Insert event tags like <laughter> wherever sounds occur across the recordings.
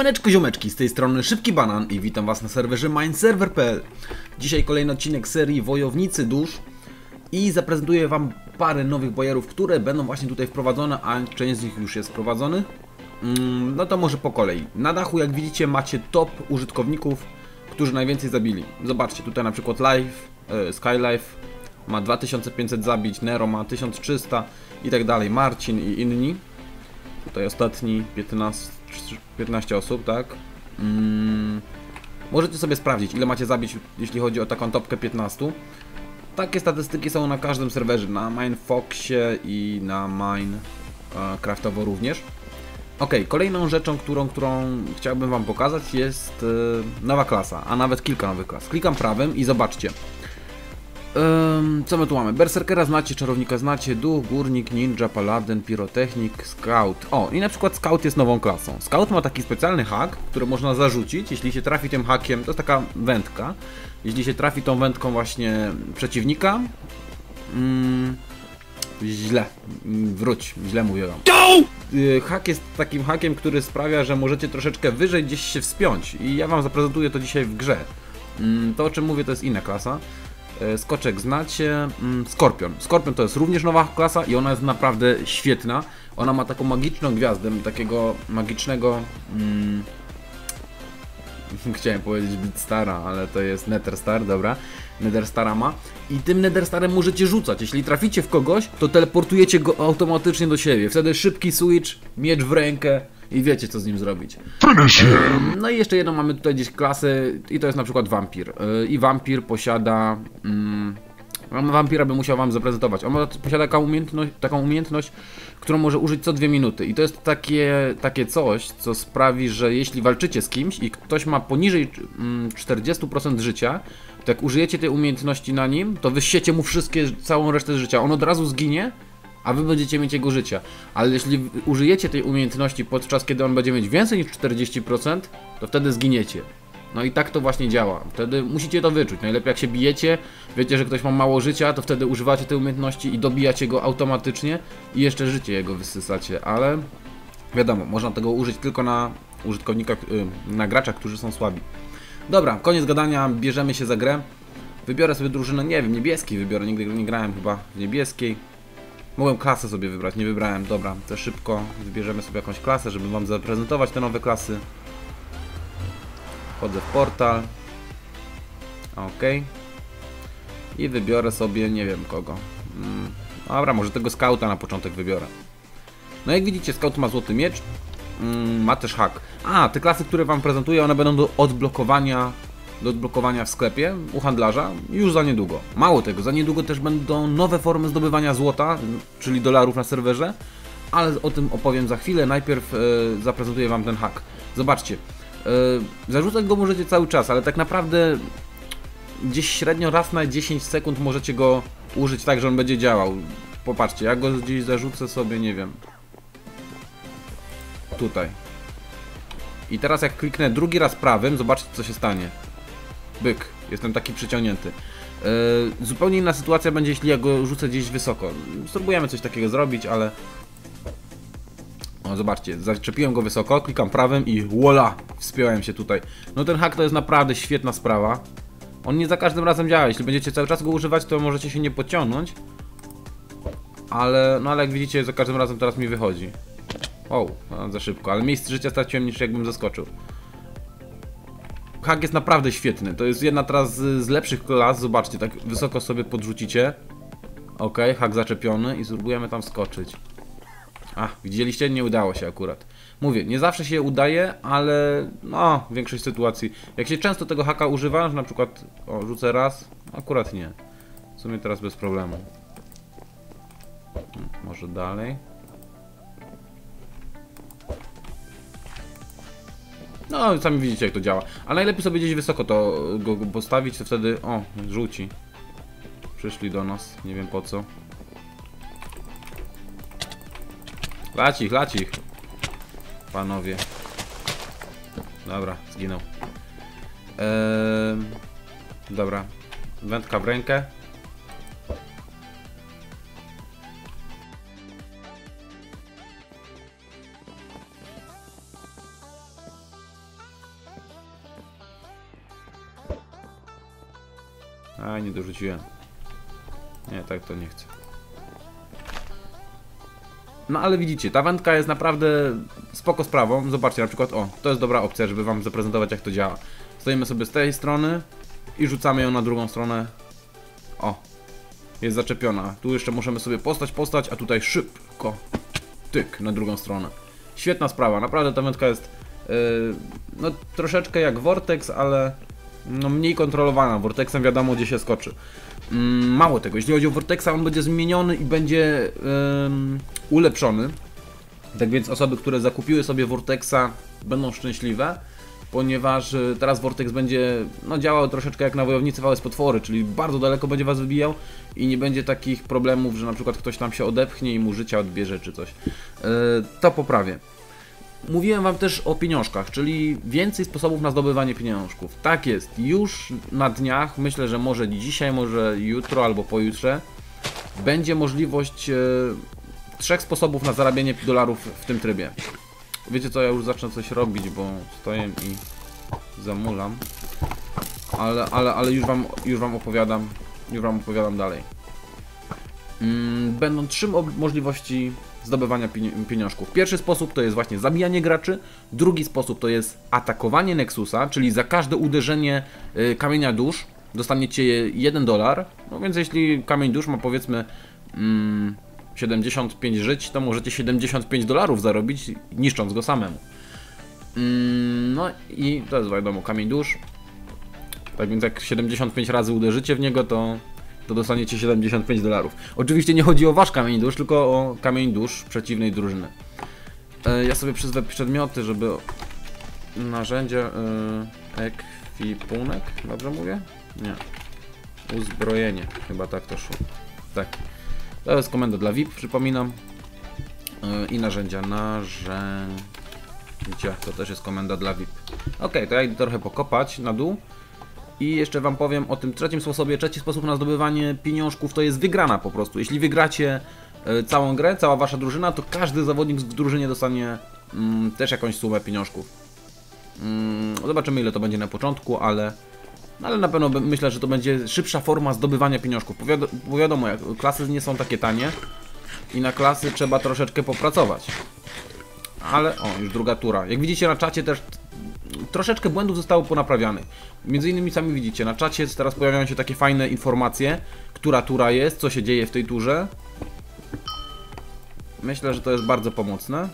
Siemaneczko ziomeczki, z tej strony Szybki Banan i witam was na serwerze mineserver.pl Dzisiaj kolejny odcinek serii Wojownicy Dusz i zaprezentuję wam parę nowych bojerów, które będą właśnie tutaj wprowadzone, a część z nich już jest wprowadzony. Mm, no to może po kolei. Na dachu jak widzicie macie top użytkowników, którzy najwięcej zabili. Zobaczcie, tutaj na przykład Live, e, Skylife ma 2500 zabić, Nero ma 1300 i tak dalej, Marcin i inni. Tutaj ostatni 15, 15 osób, tak? Mm, możecie sobie sprawdzić, ile macie zabić, jeśli chodzi o taką topkę 15. Takie statystyki są na każdym serwerze, na Minefoxie i na Minecraftowo również. Ok, kolejną rzeczą, którą, którą chciałbym Wam pokazać jest yy, nowa klasa, a nawet kilka nowych klas. Klikam prawym i zobaczcie. Ym, co my tu mamy? Berserkera znacie, czarownika znacie, duch, górnik, ninja, paladyn, pirotechnik, scout. O, i na przykład scout jest nową klasą. Scout ma taki specjalny hak, który można zarzucić. Jeśli się trafi tym hakiem, to jest taka wędka. Jeśli się trafi tą wędką właśnie przeciwnika, mm, źle, wróć, źle mówię wam. Y, Hak jest takim hakiem, który sprawia, że możecie troszeczkę wyżej gdzieś się wspiąć. I ja wam zaprezentuję to dzisiaj w grze. Mm, To o czym mówię to jest inna klasa. E, Skoczek znacie. Mm, Skorpion. Skorpion to jest również nowa klasa i ona jest naprawdę świetna. Ona ma taką magiczną gwiazdę, takiego magicznego. Mm, <laughs> chciałem powiedzieć być stara, ale to jest Nether Star, dobra. Nether Stara ma. I tym Nether Starem możecie rzucać. Jeśli traficie w kogoś, to teleportujecie go automatycznie do siebie. Wtedy szybki switch, miecz w rękę i wiecie co z nim zrobić. No i jeszcze jedną mamy tutaj gdzieś klasę i to jest na przykład wampir. Yy, I wampir posiada... Mm, wampira bym musiał wam zaprezentować. On posiada taką umiejętność, taką umiejętność, którą może użyć co dwie minuty. I to jest takie, takie coś, co sprawi, że jeśli walczycie z kimś i ktoś ma poniżej mm, 40% życia, to jak użyjecie tej umiejętności na nim, to wysiecie mu wszystkie, całą resztę życia. On od razu zginie, a wy będziecie mieć jego życia. Ale jeśli użyjecie tej umiejętności podczas kiedy on będzie mieć więcej niż 40%, to wtedy zginiecie. No i tak to właśnie działa. Wtedy musicie to wyczuć. Najlepiej jak się bijecie, wiecie, że ktoś ma mało życia, to wtedy używacie tej umiejętności i dobijacie go automatycznie i jeszcze życie jego wysysacie, ale wiadomo, można tego użyć tylko na użytkownikach, na graczach, którzy są słabi. Dobra, koniec gadania, bierzemy się za grę. Wybiorę sobie drużynę, nie wiem, niebieskiej wybiorę, nigdy nie grałem chyba w niebieskiej. Mogłem klasę sobie wybrać, nie wybrałem. Dobra, to szybko wybierzemy sobie jakąś klasę, żeby Wam zaprezentować te nowe klasy. Wchodzę w portal. Ok. I wybiorę sobie, nie wiem kogo. Mm, dobra, może tego skauta na początek wybiorę. No jak widzicie, scout ma złoty miecz. Mm, ma też hak. A, te klasy, które Wam prezentuję, one będą do odblokowania do odblokowania w sklepie u handlarza już za niedługo. Mało tego, za niedługo też będą nowe formy zdobywania złota, czyli dolarów na serwerze, ale o tym opowiem za chwilę. Najpierw e, zaprezentuję Wam ten hak. Zobaczcie, e, zarzucać go możecie cały czas, ale tak naprawdę gdzieś średnio raz na 10 sekund możecie go użyć tak, że on będzie działał. Popatrzcie, ja go gdzieś zarzucę sobie, nie wiem, tutaj. I teraz jak kliknę drugi raz prawym, zobaczcie co się stanie. Byk, jestem taki przyciągnięty. Yy, zupełnie inna sytuacja będzie, jeśli ja go rzucę gdzieś wysoko. Spróbujemy coś takiego zrobić, ale... O, zobaczcie, zaczepiłem go wysoko, klikam prawym i voila, wspiąłem się tutaj. No ten hak to jest naprawdę świetna sprawa. On nie za każdym razem działa, jeśli będziecie cały czas go używać, to możecie się nie podciągnąć. Ale, no ale jak widzicie, za każdym razem teraz mi wychodzi. O, no, za szybko, ale miejsce życia straciłem niż jakbym zaskoczył. Hak jest naprawdę świetny. To jest jedna teraz z, lepszych klas. Zobaczcie, tak wysoko sobie podrzucicie. Ok, hak zaczepiony i spróbujemy tam skoczyć. A, widzieliście? Nie udało się akurat. Mówię, nie zawsze się udaje, ale no, w większość sytuacji. Jak się często tego haka używa, że na przykład o, rzucę raz, akurat nie. W sumie teraz bez problemu. Hmm, Może dalej. No, sami widzicie jak to działa. A najlepiej sobie gdzieś wysoko to go, postawić, to wtedy... O, rzuci. Przyszli do nas, nie wiem po co. Lacich, lacich. Panowie. Dobra, zginął. Eee, dobra. Wędka w rękę. Nie dorzuciłem. Nie, tak to nie chcę. No ale widzicie, ta wędka jest naprawdę spoko sprawą. Zobaczcie, na przykład, o, to jest dobra opcja, żeby wam zaprezentować jak to działa. Stoimy sobie z tej strony i rzucamy ją na drugą stronę. O, jest zaczepiona. Tu jeszcze możemy sobie postać, postać, a tutaj szybko. Tyk, na drugą stronę. Świetna sprawa, naprawdę ta wędka jest yy, no troszeczkę jak Vortex, ale no, mniej kontrolowana. Vortexem wiadomo gdzie się skoczy. Mm, mało tego, jeśli chodzi o Vortexa, on będzie zmieniony i będzie ulepszony. Tak więc osoby, które zakupiły sobie Vortexa będą szczęśliwe, ponieważ y, teraz Vortex będzie no, działał troszeczkę jak na wojownicy VS Potwory, czyli bardzo daleko będzie Was wybijał i nie będzie takich problemów, że na przykład ktoś tam się odepchnie i mu życia odbierze czy coś. Yy, to poprawię. Mówiłem Wam też o pieniążkach, czyli więcej sposobów na zdobywanie pieniążków. Tak jest, już na dniach, myślę, że może dzisiaj, może jutro albo pojutrze, będzie możliwość e, trzech sposobów na zarabianie dolarów w tym trybie. Wiecie co, ja już zacznę coś robić, bo stoję i zamulam. Ale, ale, ale już wam, już wam opowiadam, już wam opowiadam dalej. Mm, będą trzy możliwości zdobywania pieniążków. Pierwszy sposób to jest właśnie zabijanie graczy, drugi sposób to jest atakowanie Nexusa, czyli za każde uderzenie y, kamienia dusz dostaniecie 1 dolar. No więc jeśli kamień dusz ma powiedzmy mm, 75 żyć, to możecie 75 dolarów zarobić niszcząc go samemu. Mm, no i to jest wiadomo, kamień dusz. Tak więc jak 75 razy uderzycie w niego, to to dostaniecie 75 dolarów. Oczywiście nie chodzi o wasz kamień dusz, tylko o kamień dusz przeciwnej drużyny. E, ja sobie przyzwę przedmioty, żeby narzędzia e, ekwipunek, dobrze mówię? Nie. Uzbrojenie, chyba tak to szło. Tak. To jest komenda dla VIP, przypominam. E, I narzędzia. Narzędzia. To też jest komenda dla VIP. Ok, to ja idę trochę pokopać na dół. I jeszcze Wam powiem o tym trzecim sposobie. Trzeci sposób na zdobywanie pieniążków to jest wygrana po prostu. Jeśli wygracie e, całą grę, cała Wasza drużyna, to każdy zawodnik w drużynie dostanie mm, też jakąś sumę pieniążków. Mm, zobaczymy ile to będzie na początku, ale, ale na pewno myślę, że to będzie szybsza forma zdobywania pieniążków. Bo wiadomo, jak klasy nie są takie tanie i na klasy trzeba troszeczkę popracować. Ale, o, już druga tura. Jak widzicie na czacie też troszeczkę błędów zostało ponaprawianych. Między innymi sami widzicie, na czacie teraz pojawiają się takie fajne informacje, która tura jest, co się dzieje w tej turze. Myślę, że to jest bardzo pomocne.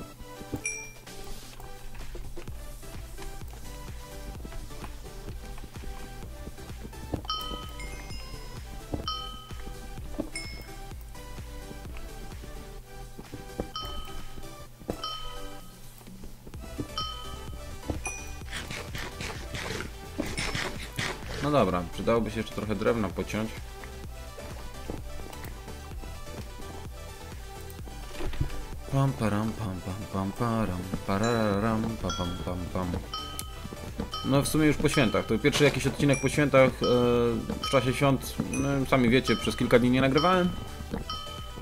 No dobra, przydałoby się jeszcze trochę drewna pociąć. Pam param pam pam pam param pararam pam pam pam pam. No w sumie już po świętach, to pierwszy jakiś odcinek po świętach e, w czasie świąt, no, sami wiecie, przez kilka dni nie nagrywałem.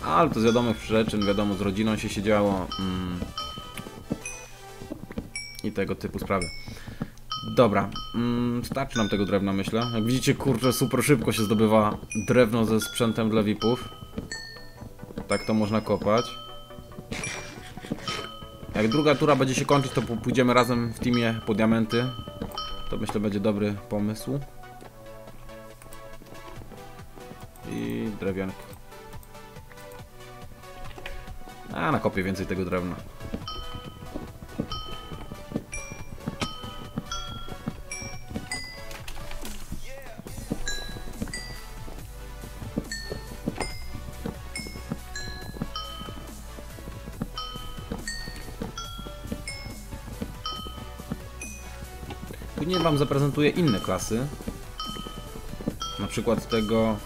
Ale to z wiadomych przyczyn, wiadomo, z rodziną się siedziało mm, i tego typu sprawy. Dobra, mm, starczy nam tego drewna myślę. Jak widzicie, kurczę, super szybko się zdobywa drewno ze sprzętem dla VIPów. Tak to można kopać. Jak druga tura będzie się kończyć, to pójdziemy razem w teamie po diamenty. To myślę będzie dobry pomysł. I drewianko. A, nakopię więcej tego drewna. Wam zaprezentuję inne klasy. Na przykład tego...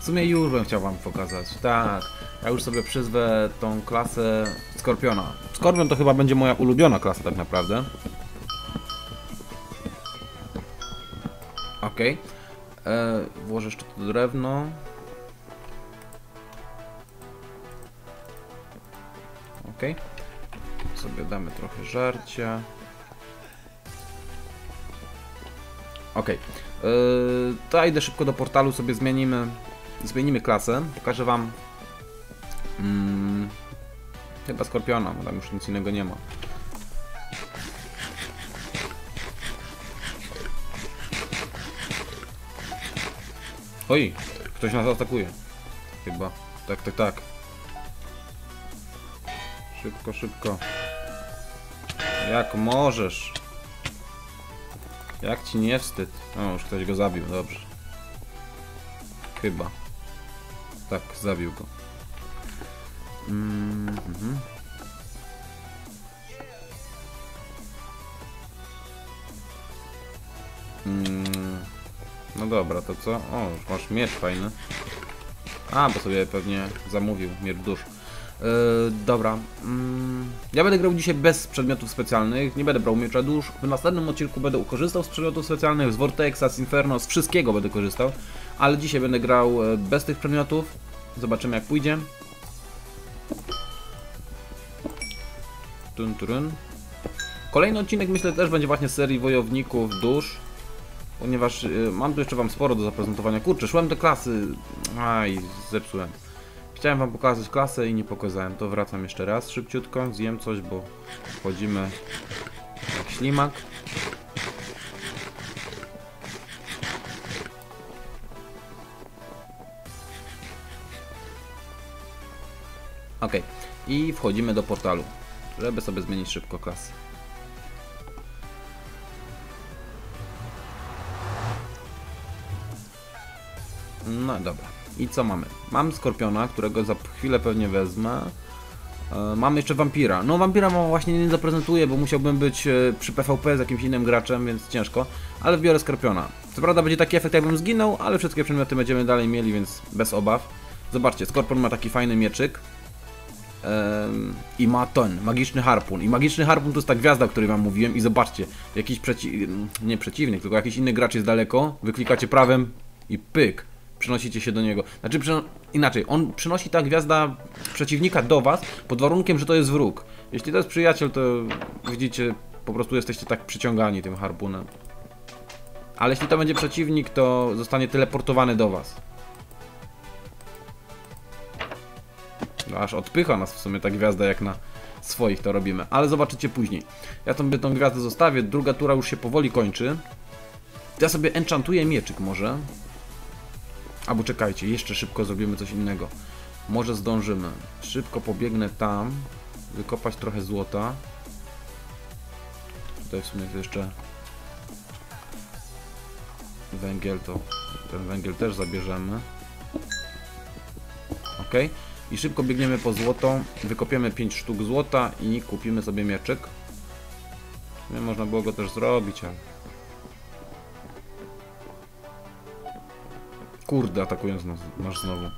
W sumie już bym chciał Wam pokazać. Tak, ja już sobie przyzwę tą klasę Skorpiona. Skorpion to chyba będzie moja ulubiona klasa tak naprawdę. Ok. E, włożę jeszcze to drewno. Ok. Sobie damy trochę żarcia. Okej. Yy, to ja idę szybko do portalu, sobie zmienimy, zmienimy klasę. Pokażę wam... Mm, chyba Skorpiona, bo tam już nic innego nie ma. Oj, ktoś nas atakuje. Chyba. Tak, tak, tak. Szybko, szybko. Jak możesz? Jak ci nie wstyd? O, już ktoś go zabił, dobrze. Chyba. Tak, zabił go. Mm -hmm. mm, no dobra, to co? O, już masz miecz fajny. A, bo sobie pewnie zamówił miecz dusz. Yy, dobra. Yy, ja będę grał dzisiaj bez przedmiotów specjalnych. Nie będę brał miecza dusz. W następnym odcinku będę korzystał z przedmiotów specjalnych, z Vortexa, z Inferno, z wszystkiego będę korzystał. Ale dzisiaj będę grał e, bez tych przedmiotów. Zobaczymy jak pójdzie. Tun, turun. Kolejny odcinek myślę też będzie właśnie serii Wojowników Dusz. Ponieważ yy, mam tu jeszcze wam sporo do zaprezentowania. Kurczę, szłem do klasy. Aj, zepsułem. Chciałem wam pokazać klasę i nie pokazałem. To wracam jeszcze raz szybciutko. Zjem coś, bo wchodzimy jak ślimak. Ok. I wchodzimy do portalu, żeby sobie zmienić szybko klasę. No dobra. I co mamy? Mam Skorpiona, którego za chwilę pewnie wezmę. E, mam jeszcze Vampira. No Vampira mam właśnie nie zaprezentuję, bo musiałbym być e, przy PvP z jakimś innym graczem, więc ciężko. Ale biorę Skorpiona. Co prawda będzie taki efekt jakbym zginął, ale wszystkie przedmioty będziemy dalej mieli, więc bez obaw. Zobaczcie, Skorpion ma taki fajny mieczyk. I ma ten, magiczny harpun. I magiczny harpun to jest ta gwiazda, o której wam mówiłem. I zobaczcie, jakiś przeci... nie przeciwnik, tylko jakiś inny gracz jest daleko. Wyklikacie prawem i pyk przenosicie się do niego. Znaczy, inaczej, on przynosi ta gwiazda przeciwnika do was pod warunkiem, że to jest wróg. Jeśli to jest przyjaciel, to widzicie, po prostu jesteście tak przyciągani tym harpunem. Ale jeśli to będzie przeciwnik, to zostanie teleportowany do was. No, aż odpycha nas w sumie ta gwiazda, jak na swoich to robimy. Ale zobaczycie później. Ja sobie tą gwiazdę zostawię, druga tura już się powoli kończy. Ja sobie enchantuję mieczyk może. Albo czekajcie, jeszcze szybko zrobimy coś innego. Może zdążymy. Szybko pobiegnę tam, wykopać trochę złota. Tutaj w sumie jeszcze węgiel, to ten węgiel też zabierzemy. Ok. I szybko biegniemy po złoto, wykopiemy 5 sztuk złota i kupimy sobie mieczek. Można było go też zrobić, ale Kurde, atakując nas, masz znowu.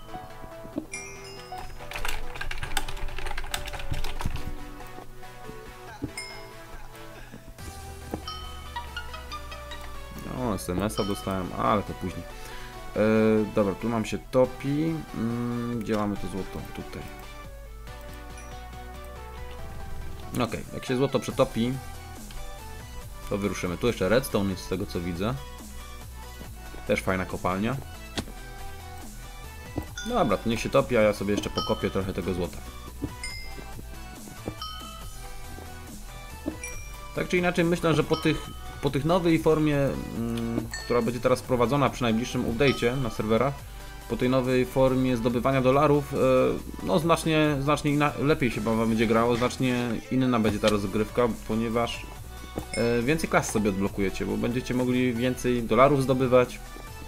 No, SMS-a dostałem, ale to później. E, dobra, tu nam się topi. Mm, gdzie mamy to złoto? Tutaj. Ok, jak się złoto przetopi, to wyruszymy. Tu jeszcze redstone jest z tego co widzę. Też fajna kopalnia. Dobra, to niech się topi, a ja sobie jeszcze pokopię trochę tego złota. Tak czy inaczej myślę, że po tych, po tych nowej formie, mm, która będzie teraz wprowadzona przy najbliższym update'cie na serwerach, po tej nowej formie zdobywania dolarów, e, no znacznie, znacznie lepiej się wam będzie grało, znacznie inna będzie ta rozgrywka, ponieważ e, więcej klas sobie odblokujecie, bo będziecie mogli więcej dolarów zdobywać,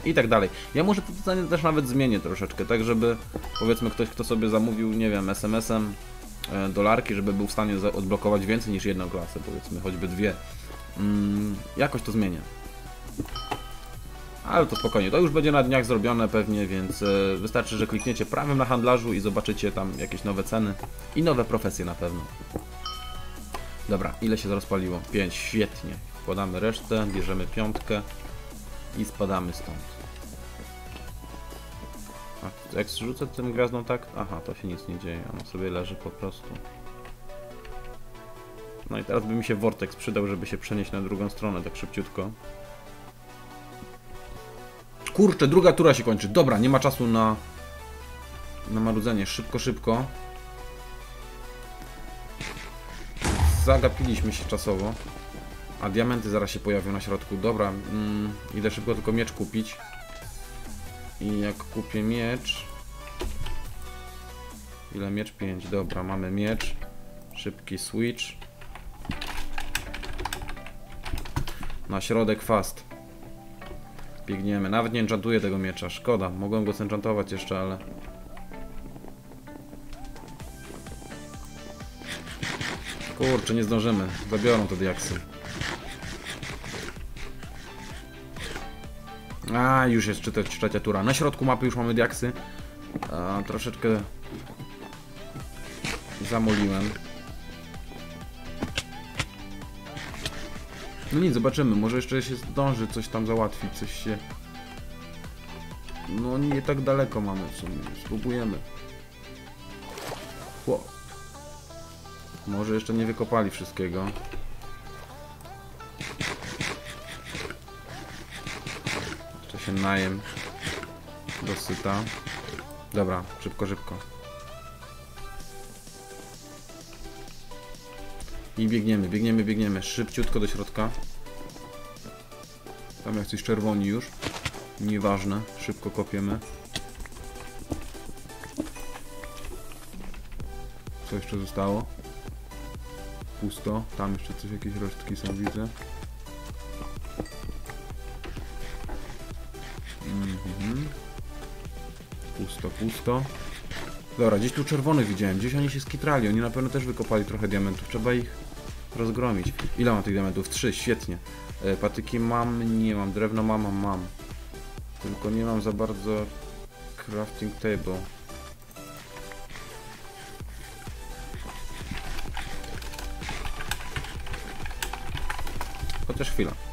i tak dalej. Ja może to zdanie też nawet zmienię troszeczkę, tak żeby powiedzmy ktoś, kto sobie zamówił, nie wiem, SMS-em e, dolarki, żeby był w stanie odblokować więcej niż jedną klasę, powiedzmy, choćby dwie. Mm, jakoś to zmienię. Ale to spokojnie, to już będzie na dniach zrobione pewnie, więc e, wystarczy, że klikniecie prawym na handlarzu i zobaczycie tam jakieś nowe ceny i nowe profesje na pewno. Dobra, ile się rozpaliło? 5, świetnie. Wkładamy resztę, bierzemy piątkę i spadamy stąd. A jak zrzucę tym gwiazdą tak? Aha, to się nic nie dzieje, ona sobie leży po prostu. No i teraz by mi się Vortex przydał, żeby się przenieść na drugą stronę tak szybciutko. Kurczę, druga tura się kończy. Dobra, nie ma czasu na... Na marudzenie. Szybko, szybko. Zagapiliśmy się czasowo. A diamenty zaraz się pojawią na środku. Dobra, mm, idę szybko tylko miecz kupić. I jak kupię miecz... Ile miecz? 5. Dobra, mamy miecz. Szybki switch. Na środek fast. Biegniemy. Nawet nie enchantuję tego miecza. Szkoda. Mogłem go zenchantować jeszcze, ale... Kurczę, nie zdążymy. Zabiorą te diaksy. A, już jest trzecia, trzecia tura. Na środku mapy już mamy diaksy. A, troszeczkę zamoliłem. No nic, zobaczymy. Może jeszcze się zdąży coś tam załatwić, coś się... No nie tak daleko mamy w sumie. Spróbujemy. Chłop. Może jeszcze nie wykopali wszystkiego. Się najem dosyta. Dobra, szybko, szybko. I biegniemy, biegniemy, biegniemy. Szybciutko do środka. Tam jak coś czerwoni już. Nieważne, szybko kopiemy. Co jeszcze zostało? Pusto. Tam jeszcze coś, jakieś resztki są, widzę. Mhm. Pusto, pusto. Dobra, gdzieś tu czerwonych widziałem. Gdzieś oni się skitrali. Oni na pewno też wykopali trochę diamentów. Trzeba ich rozgromić. Ile mam tych diamentów? Trzy, świetnie. E, patyki mam, nie mam. Drewno mam, mam, mam. Tylko nie mam za bardzo crafting table. Chociaż chwila.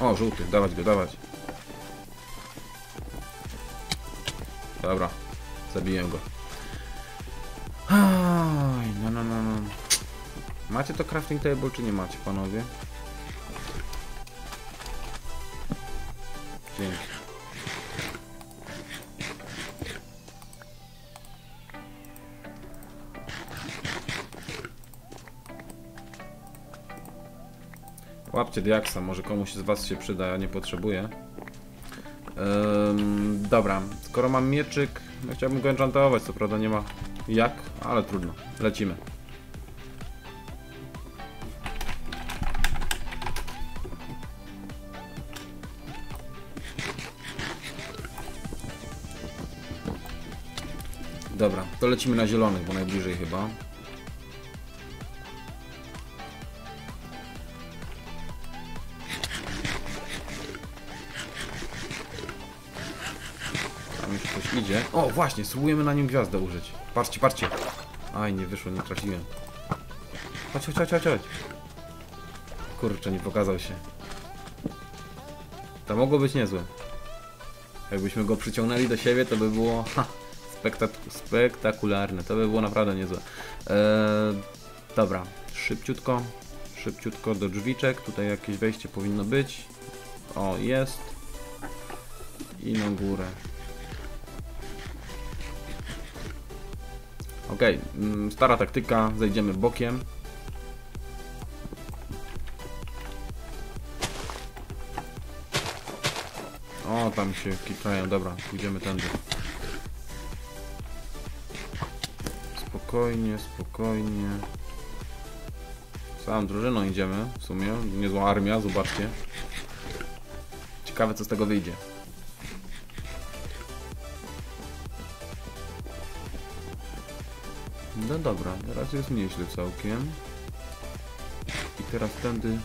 O, żółty, dawać go, dawać. Dobra, zabiję go. Aj, no, no, no, no. Macie to crafting table, czy nie macie, panowie? Łapcie diaksa, może komuś z was się przyda, ja nie potrzebuję. Ym, dobra, skoro mam mieczyk, no chciałbym go enchantować, co prawda nie ma jak, ale trudno. Lecimy. Dobra, to lecimy na zielonych, bo najbliżej chyba. Idzie. O, właśnie, spróbujemy na nim gwiazdę użyć. Patrzcie, patrzcie. Aj, nie wyszło, nie trafiłem. Chodź, chodź, chodź, chodź. Kurczę, nie pokazał się. To mogło być niezłe. Jakbyśmy go przyciągnęli do siebie, to by było ha, spektak spektakularne. To by było naprawdę niezłe. Eee, dobra, szybciutko, szybciutko do drzwiczek. Tutaj jakieś wejście powinno być. O, jest. I na górę. Okej, mm, stara taktyka, zejdziemy bokiem. O, tam się kitrają, dobra, pójdziemy tędy. Spokojnie, spokojnie. Całą drużyną idziemy, w sumie, niezła armia, zobaczcie. Ciekawe co z tego wyjdzie. No dobra, teraz jest nieźle całkiem. I teraz tędy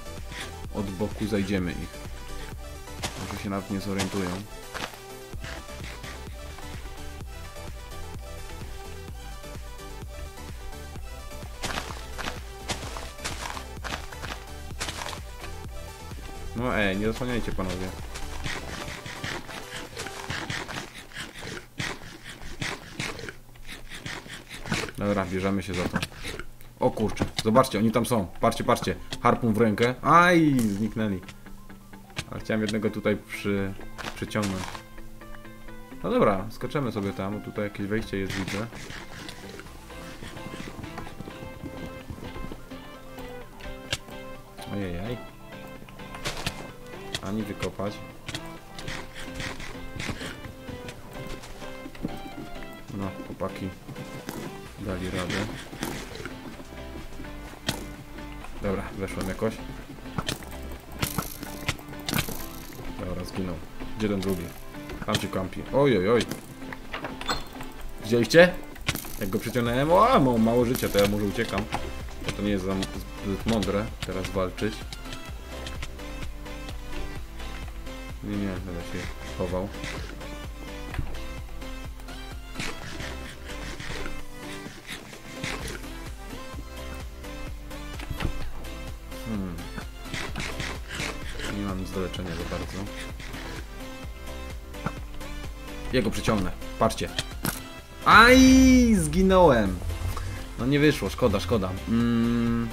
od boku zajdziemy ich. Może się nawet nie zorientują. No ej, nie zasłaniajcie panowie. Dobra, bierzemy się za to. O kurczę, zobaczcie, oni tam są. Patrzcie, patrzcie. Harpun w rękę. Aj, zniknęli. Ale chciałem jednego tutaj przy, przyciągnąć. No dobra, skaczemy sobie tam, tutaj jakieś wejście jest, widzę. Ojejaj. Ani wykopać. Dobra, zginął. Gdzie ten drugi? Tam się kampi. Oj, oj. Widzieliście? Jak go przyciągnąłem, o, mam mało życia, to ja może uciekam. Bo to nie jest zbyt mądre teraz walczyć. Nie, nie, będę się chował. Jego przyciągnę. Patrzcie. Aj, zginąłem. No nie wyszło, szkoda, szkoda. Mm.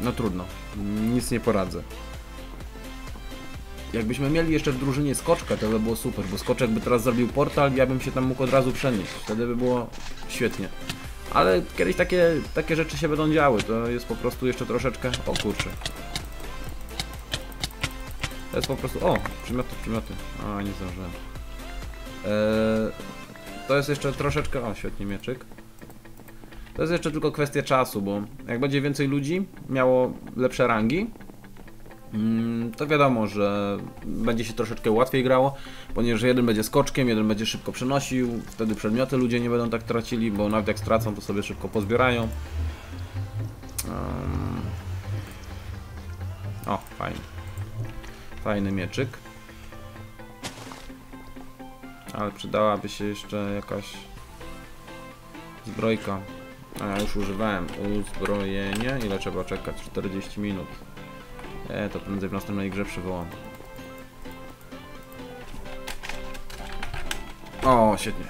No trudno. Nic nie poradzę. Jakbyśmy mieli jeszcze w drużynie skoczkę, to by było super, bo skoczek by teraz zrobił portal ja bym się tam mógł od razu przenieść. Wtedy by było świetnie. Ale kiedyś takie, takie rzeczy się będą działy, to jest po prostu jeszcze troszeczkę... O kurczę. To jest po prostu... O, przymioty, przymioty. A, nie zdążyłem. Eee, to jest jeszcze troszeczkę... O, świetnie mieczyk. To jest jeszcze tylko kwestia czasu, bo jak będzie więcej ludzi miało lepsze rangi, mm, to wiadomo, że będzie się troszeczkę łatwiej grało, ponieważ jeden będzie skoczkiem, jeden będzie szybko przenosił, wtedy przedmioty ludzie nie będą tak tracili, bo nawet jak stracą, to sobie szybko pozbierają. O, fajnie. Fajny mieczyk. Ale przydałaby się jeszcze jakaś zbrojka. A ja już używałem uzbrojenie. Ile trzeba czekać? 40 minut. E, to prędzej w następnej grze przywołam. O, świetnie.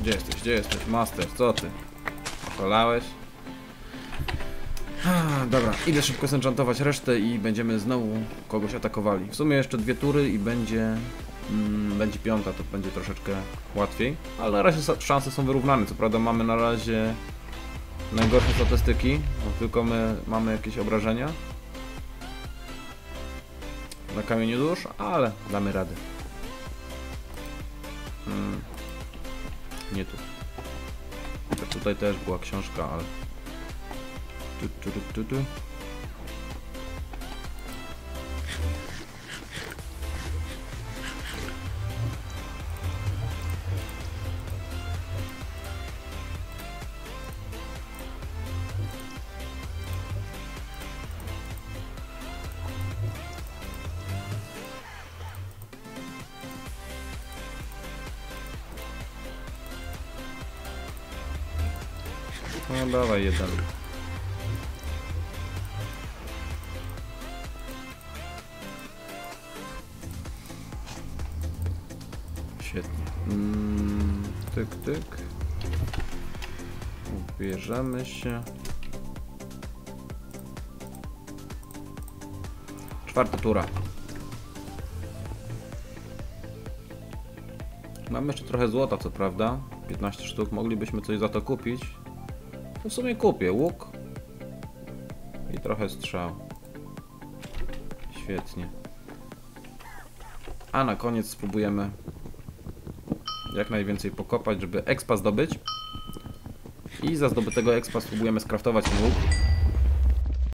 Gdzie jesteś? Gdzie jesteś? Master, co ty? Oszalałeś? Dobra, idę szybko zenchantować resztę i będziemy znowu kogoś atakowali. W sumie jeszcze dwie tury i będzie mm, będzie piąta, to będzie troszeczkę łatwiej. Ale na razie szanse są wyrównane. Co prawda mamy na razie najgorsze statystyki, tylko my mamy jakieś obrażenia na kamieniu dusz, ale damy radę. Mm, nie tu. Tutaj też była książka, ale tu, tu, tu, tu, Świetnie. Mm, tyk, tyk. Ubierzemy się. Czwarta tura. Mamy jeszcze trochę złota, co prawda. 15 sztuk. Moglibyśmy coś za to kupić. W sumie kupię łuk i trochę strzał. Świetnie. A na koniec spróbujemy jak najwięcej pokopać, żeby expa zdobyć. I za zdobytego expa spróbujemy skraftować łuk.